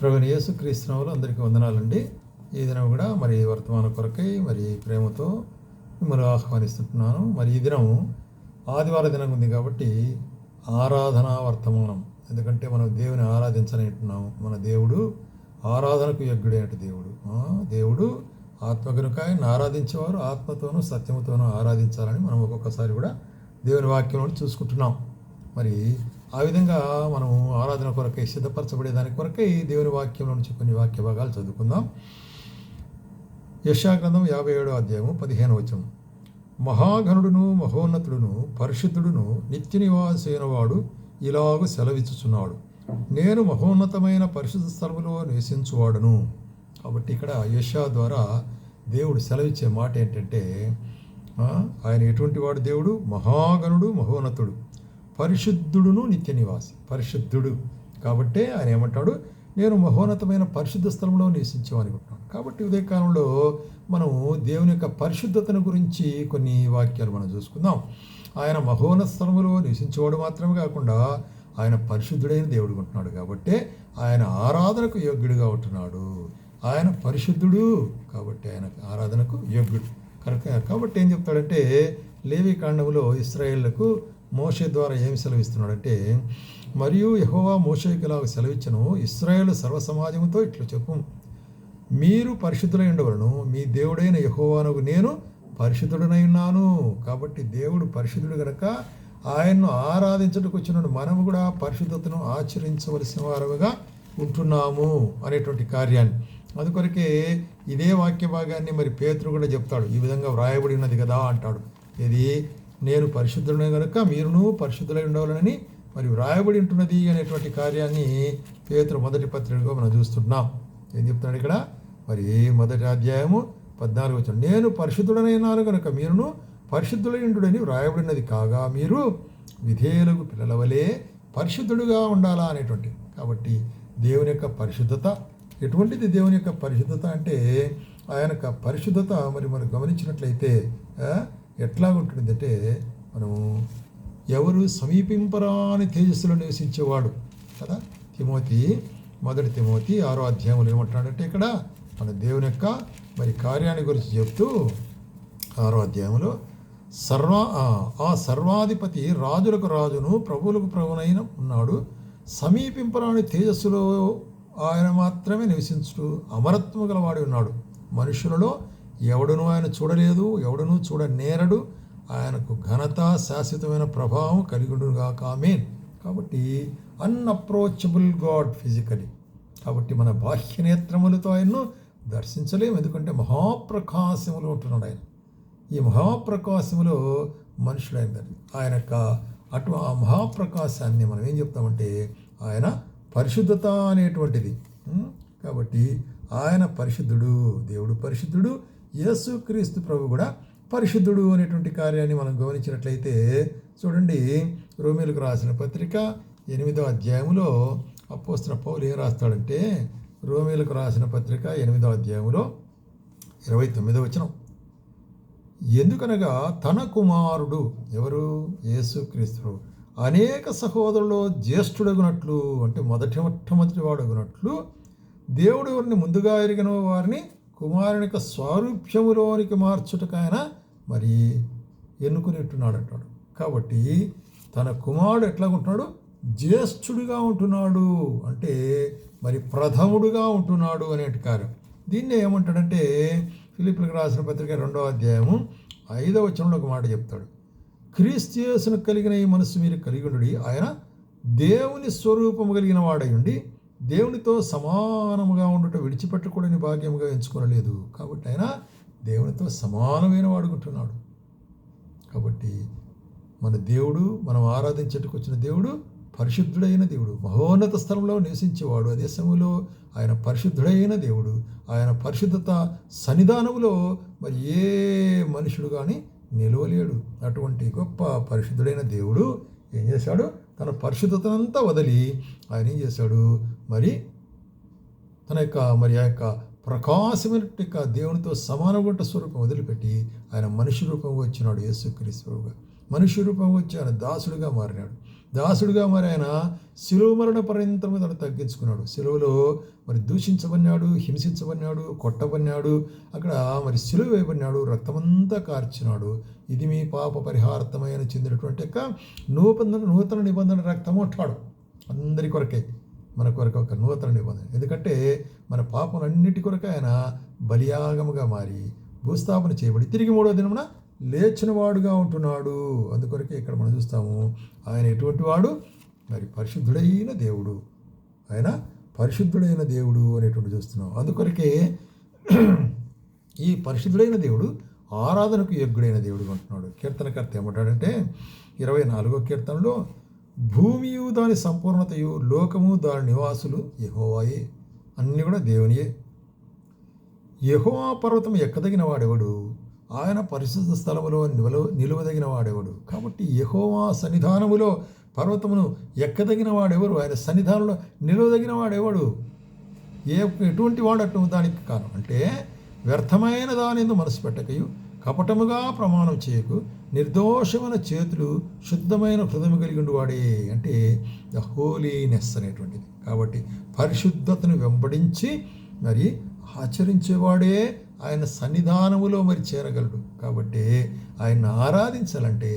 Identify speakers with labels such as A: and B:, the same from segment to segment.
A: ప్రభుని యేసు క్రీస్తునాములు అందరికీ వందనాలండి. ఈ దినం కూడా మరి వర్తమాన కొరకై మరి ప్రేమతో మిమ్మల్ని ఆహ్వానిస్తుంటున్నాను. మరి ఈ దినం ఆదివార దినం ఉంది కాబట్టి ఆరాధనా వర్తమానం. ఎందుకంటే మనం దేవుని ఆరాధించాలంటున్నాము మన దేవుడు ఆరాధనకు యోగ్యుడైన దేవుడు దేవుడు. ఆత్మ కనుక ఆయన ఆరాధించేవారు ఆత్మతోనూ సత్యముతోనూ ఆరాధించాలని మనం ఒక్కొక్కసారి కూడా దేవుని వాక్యంలో చూసుకుంటున్నాం. మరి ఆ విధంగా మనం ఆరాధన కొరకై సిద్ధపరచబడే దాని కొరకై దేవుని వాక్యంలో నుంచి కొన్ని వాక్య భాగాలు చదువుకుందాం. యశాగ్రంథం యాభై ఏడో అధ్యాయము పదిహేను వచనం. మహాగణుడును మహోన్నతుడును పరిశుద్ధుడును నిత్య నివాసైన వాడు ఇలాగ సెలవిచ్చుచున్నాడు. నేను మహోన్నతమైన పరిశుద్ధ స్థలములో నివసించువాడును. కాబట్టి ఇక్కడ యశా ద్వారా దేవుడు సెలవిచ్చే మాట ఏంటంటే ఆయన ఎటువంటి వాడు దేవుడు? మహాగణుడు మహోన్నతుడు. పరిశుద్ధుడును నిత్య నివాసి పరిశుద్ధుడు. కాబట్టే ఆయన ఏమంటాడు? నేను మహోన్నతమైన పరిశుద్ధ స్థలంలో నివసించామనుకుంటున్నాను కాబట్టి ఉదయకాలంలో మనము దేవుని యొక్క పరిశుద్ధతను గురించి కొన్ని వాక్యాలు మనం చూసుకుందాం. ఆయన మహోన్నత స్థలములో నివసించేవాడు మాత్రమే కాకుండా ఆయన పరిశుద్ధుడైన దేవుడు ఉంటున్నాడు కాబట్టి ఆయన ఆరాధనకు యోగ్యుడిగా ఉంటున్నాడు. ఆయన పరిశుద్ధుడు. కాబట్టి ఆయన ఆరాధనకు యోగ్యుడు. కరెక్ట్? కాబట్టి ఏం చెప్తాడంటే లేవి కాండములో ఇస్రాయేళ్ళకు మోషే ద్వారా ఏమి సెలవిస్తున్నాడంటే మరియు యహోవా మోషేకి ఇలా సెలవిచ్చను ఇస్రాయేల్ సర్వ ఇట్లు ఇట్లా చెప్పు. మీరు పరిశుద్ధులై ఉండవలను మీ దేవుడైన యహోవానకు నేను పరిశుద్ధుడనై ఉన్నాను. కాబట్టి దేవుడు పరిశుద్ధుడు గనక ఆయన్ను ఆరాధించటకు వచ్చిన మనము కూడా పరిశుద్ధతను ఆచరించవలసిన వారుగా ఉంటున్నాము అనేటువంటి కార్యాన్ని. అందుకొరకే ఇదే వాక్య భాగాన్ని మరి పేతురు కూడా చెప్తాడు. ఈ విధంగా వ్రాయబడి ఉన్నది కదా అంటాడు. ఇది నేను పరిశుద్ధుడనే కనుక మీరును పరిశుద్ధులై ఉండవాలని మరి వ్రాయబడి ఉంటున్నది అనేటువంటి కార్యాన్ని పేతురు మొదటి పత్రికగా మనం చూస్తున్నాం. ఏం చెప్తున్నాడు ఇక్కడ? మరి మొదటి అధ్యాయము పద్నాలుగు వచ్చిన నేను పరిశుద్ధుడనైనాను కనుక మీరును పరిశుద్ధులైండుడని వ్రాయబడినది కాగా మీరు విధేయులకు పిల్లల వలె పరిశుద్ధుడుగా ఉండాలా అనేటువంటి. కాబట్టి దేవుని యొక్క పరిశుద్ధత ఎటువంటిది దేవుని యొక్క పరిశుద్ధత అంటే ఆయన యొక్క పరిశుద్ధత మరి మనం గమనించినట్లయితే ఎట్లా ఉంటుందంటే మనము ఎవరు సమీపింపరాని తేజస్సులో నివసించేవాడు కదా? తిమోతి మొదటి తిమోతి ఆరో అధ్యాయంలో ఏమంటున్నాడంటే ఇక్కడ మన దేవుని యొక్క మరి కార్యాన్ని గురించి చెప్తూ ఆరో అధ్యాయంలో సర్వ ఆ, సర్వాధిపతి రాజులకు రాజును ప్రభువులకు ప్రభునైన ఉన్నాడు. సమీపింపరాని తేజస్సులో ఆయన మాత్రమే నివసించుటూ అమరత్వం గలవాడి ఉన్నాడు. మనుషులలో ఎవడను ఆయన చూడలేదు ఎవడను చూడనేరడు. ఆయనకు ఘనత శాశ్వతమైన ప్రభావం కలిగిడుగాక కామేన్ కాబట్టి అన్అప్రోచబుల్ గాడ్ ఫిజికలీ కాబట్టి మన బాహ్య నేత్రములతో ఆయన్ను దర్శించలేము. ఎందుకంటే మహాప్రకాశములు ఉంటున్నాడు ఆయన. ఈ మహాప్రకాశములో మనుషుడైన ఆయన యొక్క అటు ఆ మహాప్రకాశాన్ని మనం ఏం చెప్తామంటే ఆయన పరిశుద్ధత అనేటువంటిది. కాబట్టి ఆయన పరిశుద్ధుడు దేవుడు పరిశుద్ధుడు యేసుక్రీస్తు ప్రభు కూడా పరిశుద్ధుడు అనేటువంటి కార్యాన్ని మనం గమనించినట్లయితే చూడండి రోమిలకు రాసిన పత్రిక ఎనిమిదో అధ్యాయంలో అపోస్తున్న పౌలు ఏం రాస్తాడంటే రోమిలకు రాసిన పత్రిక ఎనిమిదో అధ్యాయంలో ఇరవై తొమ్మిదో వచనం. ఎందుకనగా తన కుమారుడు ఎవరు? యేసుక్రీస్తుడు అనేక సహోదరులు జ్యేష్ఠుడగునట్లు అంటే మొదటి మొట్టమొదటి వాడగునట్లు దేవుడు వారిని ముందుగా ఎరిగిన వారిని కుమారుని యొక్క స్వారూప్యములోనికి మార్చుటకాయన మరి ఎన్నుకునేట్టున్నాడు అంటాడు కాబట్టి తన కుమారుడు ఎట్లా ఉంటున్నాడు జ్యేష్ఠుడిగా ఉంటున్నాడు. అంటే మరి ప్రథముడుగా ఉంటున్నాడు అనే కార్యం. దీన్ని ఏమంటాడంటే ఫిలిపిలకు రాసిన పత్రిక రెండవ అధ్యాయము ఐదవ వచనంలో ఒక మాట చెప్తాడు. క్రీస్తు కలిగిన ఈ మనస్సు మీరు కలిగి ఉండి ఆయన దేవుని స్వరూపము కలిగిన వాడై ఉండి దేవునితో సమానముగా ఉండుట విడిచిపెట్టకూడని భాగ్యముగా ఎంచుకోనలేదు. కాబట్టి ఆయన దేవునితో సమానమైన వాడుకుంటున్నాడు. కాబట్టి మన దేవుడు మనం ఆరాధించటకు వచ్చిన దేవుడు పరిశుద్ధుడైన దేవుడు మహోన్నత స్థలంలో నివసించేవాడు. అదే సమయంలో ఆయన పరిశుద్ధుడైన దేవుడు ఆయన పరిశుద్ధత సన్నిధానములో మరి ఏ మనుషుడు కానీ నిలవలేడు. అటువంటి గొప్ప పరిశుద్ధుడైన దేవుడు ఏం చేశాడు? తన పరిశుద్ధతనంతా వదిలి ఆయన ఏం చేశాడు? మరి తన యొక్క మరి ఆ యొక్క ప్రకాశమైన యొక్క దేవునితో సమానగుంట స్వరూపం వదిలిపెట్టి ఆయన మనిషి రూపంగా వచ్చినాడు యేసుక్రీస్తువుగా మనిషి రూపంగా వచ్చి ఆయన దాసుడుగా మారినాడు. దాసుడుగా మరి ఆయన శిలువ మరణ పర్యంతం తను తగ్గించుకున్నాడు. శిలువలో మరి దూషించబడినాడు హింసించబడినాడు కొట్టబడినాడు అక్కడ మరి శిలువ వేయబడినాడు రక్తమంతా కార్చినాడు. ఇది మీ పాప పరిహార్థమైన చెందినటువంటి యొక్క నూతన నూతన నిబంధన రక్తము అంటాడు. అందరి కొరకే. మన కొరకు ఒక నూతన నిబంధన. ఎందుకంటే మన పాపలన్నిటి కొరకు ఆయన బలియాగముగా మారి భూస్థాపన చేయబడి తిరిగి మూడో దినమున లేచినవాడుగా ఉంటున్నాడు. అందుకొరకే ఇక్కడ మనం చూస్తాము ఆయన ఎటువంటి వాడు? మరి పరిశుద్ధుడైన దేవుడు. ఆయన పరిశుద్ధుడైన దేవుడు అనేటువంటి చూస్తున్నాం. అందుకొరకే ఈ పరిశుద్ధుడైన దేవుడు ఆరాధనకు యోగ్యుడైన దేవుడు అంటున్నాడు కీర్తనకర్త ఏమంటాడంటే ఇరవై నాలుగో కీర్తనలో భూమియు దాని సంపూర్ణతయు లోకము దాని నివాసులు యహోవాయే అన్నీ కూడా దేవునియే. యహోవా పర్వతం ఎక్కదగిన వాడెవడు? ఆయన పరిశుద్ధ స్థలములో నిలవ నిలువదగిన వాడెవడు? కాబట్టి యహోవా సన్నిధానములో పర్వతమును ఎక్కదగిన వాడెవరు? ఆయన సన్నిధానంలో నిలువదగిన వాడెవడు? ఏ ఎటువంటి వాడట్టు దానికి కారణం అంటే వ్యర్థమైన దానిందు మనసు పెట్టకయు కపటముగా ప్రమాణం చేయకు నిర్దోషమైన చేతులు శుద్ధమైన హృదయం కలిగి వాడే అంటే ద హోలీనెస్ అనేటువంటిది. కాబట్టి పరిశుద్ధతను వెంబడించి మరి ఆచరించేవాడే ఆయన సన్నిధానములో మరి చేరగలడు. కాబట్టి ఆయన ఆరాధించాలంటే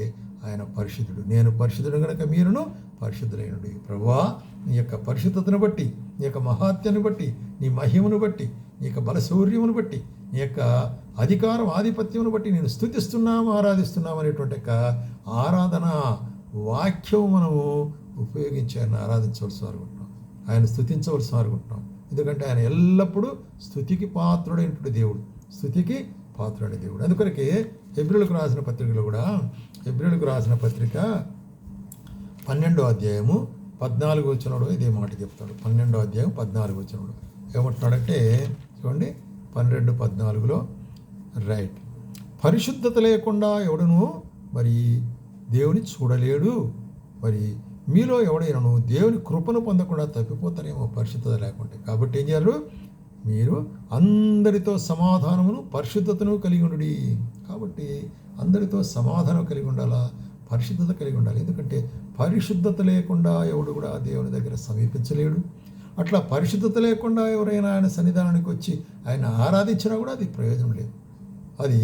A: ఆయన పరిశుద్ధుడు. నేను పరిశుద్ధుడు కనుక మీరును పరిశుద్ధులైనడు. ప్రభా నీ యొక్క పరిశుద్ధతను బట్టి నీ యొక్క మహాత్యను బట్టి నీ మహిమను బట్టి నీ యొక్క బలశౌర్యమును బట్టి నీ యొక్క అధికారం ఆధిపత్యమును బట్టి నేను స్థుతిస్తున్నాము ఆరాధిస్తున్నాము అనేటువంటి యొక్క ఆరాధన వాక్యం మనము ఉపయోగించి ఆయన ఆరాధించవలసి అనుకుంటున్నాం ఆయన స్థుతించవలసి అనుకుంటున్నాం ఎందుకంటే ఆయన ఎల్లప్పుడూ స్థుతికి పాత్రుడైనటువంటి దేవుడు. స్థుతికి పాత్రుడైన దేవుడు. అందుకొరకే ఎబ్రిలకు రాసిన పత్రికలో కూడా ఎబ్రిలకు రాసిన పత్రిక పన్నెండో అధ్యాయము పద్నాలుగు వచ్చినప్పుడు ఇదే మాట చెప్తాడు. పన్నెండో అధ్యాయం పద్నాలుగు వచ్చినప్పుడు ఏమంటున్నాడంటే చూడండి పన్నెండు పద్నాలుగులో రైట్ పరిశుద్ధత లేకుండా ఎవడను మరి దేవుని చూడలేడు. మరి మీలో ఎవడైనాను దేవుని కృపను పొందకుండా తప్పిపోతారేమో పరిశుద్ధత లేకుంటే. కాబట్టి ఏం చేయాలి? మీరు అందరితో సమాధానమును పరిశుద్ధతను కలిగి ఉండు కాబట్టి అందరితో సమాధానం కలిగి ఉండాలా? పరిశుద్ధత కలిగి ఉండాలి. ఎందుకంటే పరిశుద్ధత లేకుండా ఎవడు కూడా దేవుని దగ్గర సమీపించలేడు. అట్లా పరిశుద్ధత లేకుండా ఎవరైనా ఆయన సన్నిధానానికి వచ్చి ఆయన ఆరాధించినా కూడా అది ప్రయోజనం లేదు. అది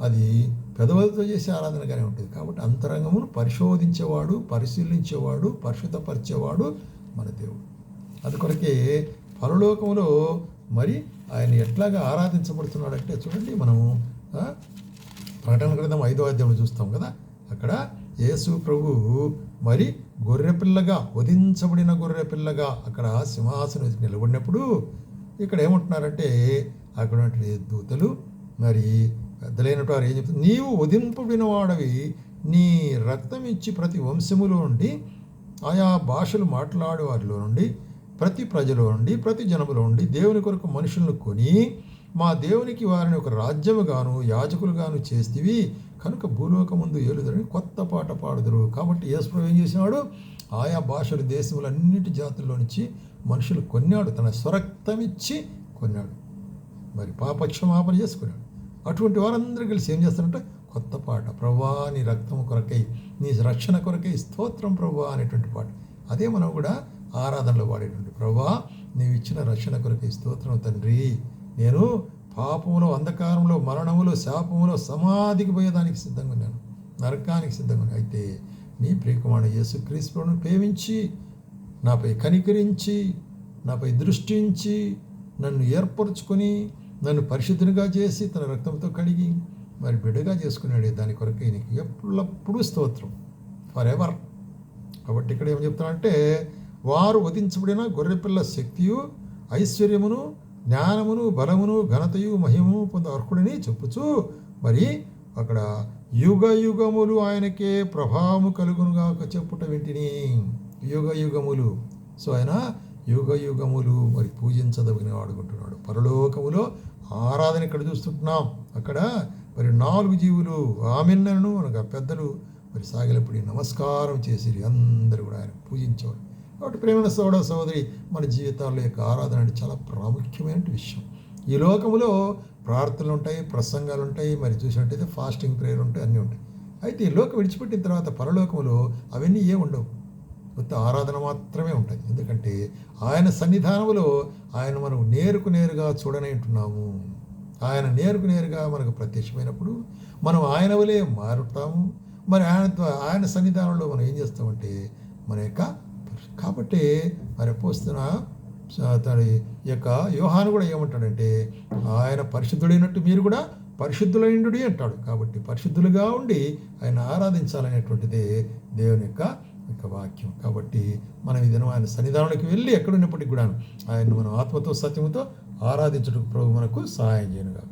A: అది పెదవులతో చేసే ఆరాధనగానే ఉంటుంది. కాబట్టి అంతరంగమును పరిశోధించేవాడు పరిశీలించేవాడు పరిశుద్ధపరిచేవాడు మన దేవుడు. అందుకొరకే పరలోకంలో మరి ఆయన ఎట్లాగా ఆరాధించబడుతున్నాడంటే చూడండి మనము ప్రకటన గ్రంథం ఐదో అధ్యాయంలో చూస్తాం కదా. అక్కడ యేసు ప్రభు మరి గొర్రెపిల్లగా వధించబడిన గొర్రెపిల్లగా అక్కడ సింహాసనం నిలబడినప్పుడు ఇక్కడ ఏమంటున్నారంటే అక్కడ దూతలు మరి పెద్దలైనటువంటి వారు ఏం చెప్తారు నీవు వదింపబడినవాడవి నీ రక్తం ఇచ్చి ప్రతి వంశములో నుండి ఆయా భాషలు మాట్లాడే వారిలో నుండి ప్రతి ప్రజలో నుండి ప్రతి జనములో నుండి దేవుని కొరకు మనుషులను కొని మా దేవునికి వారిని ఒక రాజ్యముగాను యాజకులుగాను చేస్తేవి. కనుక భూలోక ముందు ఏలుదరని కొత్త పాట పాడుదురు. కాబట్టి యేసుప్రభు ఏం చేసినాడు? ఆయా భాషలు దేశములన్నిటి జాతుల్లో నుంచి మనుషులు కొన్నాడు. తన స్వరక్తమిచ్చి కొన్నాడు. మరి పాపక్షమాపణ చేసుకున్నాడు. అటువంటి వారందరూ కలిసి ఏం చేస్తారంటే కొత్త పాట ప్రభా నీ రక్తం కొరకై నీ రక్షణ కొరకై స్తోత్రం ప్రభా అనేటువంటి పాట. అదే మనం కూడా ఆరాధనలో పాడేటువంటి ప్రభా నీవు ఇచ్చిన రక్షణ కొరకై స్తోత్రం తండ్రి. నేను పాపములో అంధకారంలో మరణములో శాపములో సమాధికి పోయేదానికి సిద్ధంగా ఉన్నాను. నరకానికి సిద్ధంగా ఉన్నాను. అయితే నీ ప్రియకుమారుడు యేసుక్రీస్తును ప్రేమించి నాపై కనికరించి నాపై దృష్టించి నన్ను ఏర్పరచుకొని నన్ను పరిశుద్ధునిగా చేసి తన రక్తంతో కడిగి మరి బిడ్డగా చేసుకున్నాడు దాని కొరకు ఈయనకి ఎప్పుడప్పుడు స్తోత్రం. ఫర్ ఎవర్ కాబట్టి ఇక్కడ ఏం చెప్తానంటే వారు వధించబడిన గొర్రెపిల్ల శక్తియు ఐశ్వర్యమును జ్ఞానమును బలమును ఘనతయు మహిమను పొంద అర్హుడని చెప్పుచు మరి అక్కడ యుగ యుగములు ఆయనకే ప్రభావము కలుగునుగా చెప్పుట వింటిని. యుగ యుగములు సో ఆయన యుగ యుగములు మరి పూజించదగిన వాడుకుంటున్నాడు. పరలోకములో ఆరాధన ఇక్కడ చూస్తుంటున్నాం. అక్కడ మరి నాలుగు జీవులు ఆమెన్నను అనగా పెద్దలు మరి సాగిలప్పుడు నమస్కారం చేసిరి. అందరూ కూడా ఆయన పూజించేవారు. కాబట్టి ప్రేమ సోదర సోదరి మన జీవితాల్లో యొక్క ఆరాధన అంటే చాలా ప్రాముఖ్యమైన విషయం. ఈ లోకములో ప్రార్థనలు ఉంటాయి ప్రసంగాలు ఉంటాయి మరి చూసినట్టయితే ఫాస్టింగ్ ప్రేయర్ ఉంటాయి అన్నీ ఉంటాయి. అయితే ఈ లోకం విడిచిపెట్టిన తర్వాత పరలోకములో అవన్నీ ఏ ఉండవు ఉత్త ఆరాధన మాత్రమే ఉంటుంది ఎందుకంటే ఆయన సన్నిధానంలో ఆయన మనం నేరుకు నేరుగా చూడనేంటున్నాము ఆయన నేరుకు నేరుగా మనకు ప్రత్యక్షమైనప్పుడు మనం ఆయన వలే మారుతాము. మరి ఆయన ఆయన సన్నిధానంలో మనం ఏం చేస్తామంటే మన యొక్క కాబట్టి మరి పోస్తున్న తన యొక్క వ్యూహాన్ని కూడా ఏమంటాడంటే ఆయన పరిశుద్ధుడైనట్టు మీరు కూడా పరిశుద్ధులైనడు అంటాడు. కాబట్టి పరిశుద్ధులుగా ఉండి ఆయన ఆరాధించాలనేటువంటిది దేవుని యొక్క యొక్క వాక్యం. కాబట్టి మనం ఇదను ఆయన సన్నిధానానికి వెళ్ళి ఎక్కడున్నప్పటికీ కూడా ఆయన మనం ఆత్మతో సత్యముతో ఆరాధించడానికి ప్రభు మనకు సహాయం చేయనుగా